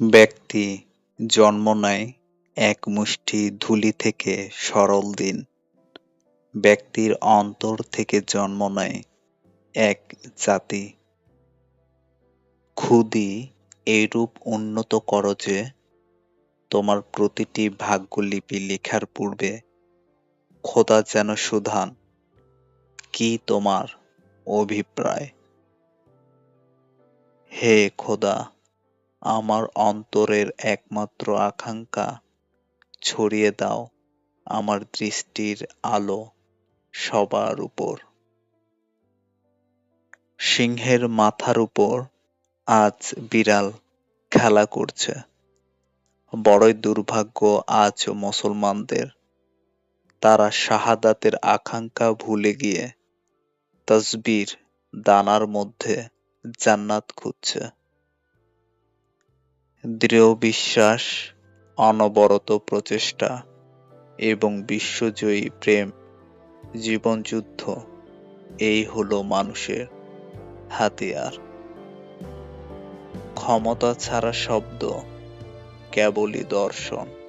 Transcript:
ব্যক্তি জন্ম নেয় এক মুষ্টি ধুলি থেকে সরল দিন। ব্যক্তির অন্তর থেকে জন্ম নেয় এক জাতি। খুদি এইরূপ উন্নত কর যে, তোমার প্রতিটি ভাগ্যলিপি লেখার পূর্বে খোদা যেন সুধান, কি তোমার অভিপ্রায়? হে খোদা আমার অন্তরের একমাত্র আকাঙ্ক্ষা। ছড়িয়ে দাও আমার দৃষ্টির আলো সবার উপর। সিংহের মাথার উপর আজ বিড়াল খেলা করছে। বড়ই দুর্ভাগ্য আজ মুসলমানদের। তারা শাহাদাতের আকাঙ্ক্ষা ভুলে গিয়ে তসবির দানার মধ্যে জান্নাত খুঁজছে। দৃঢ় বিশ্বাস অনবরত প্রচেষ্টা এবং বিশ্বজয়ী প্রেম জীবনযুদ্ধ এই হলো মানুষের হাতিয়ার। ক্ষমতা ছাড়া শব্দ, কেবলই দর্শন।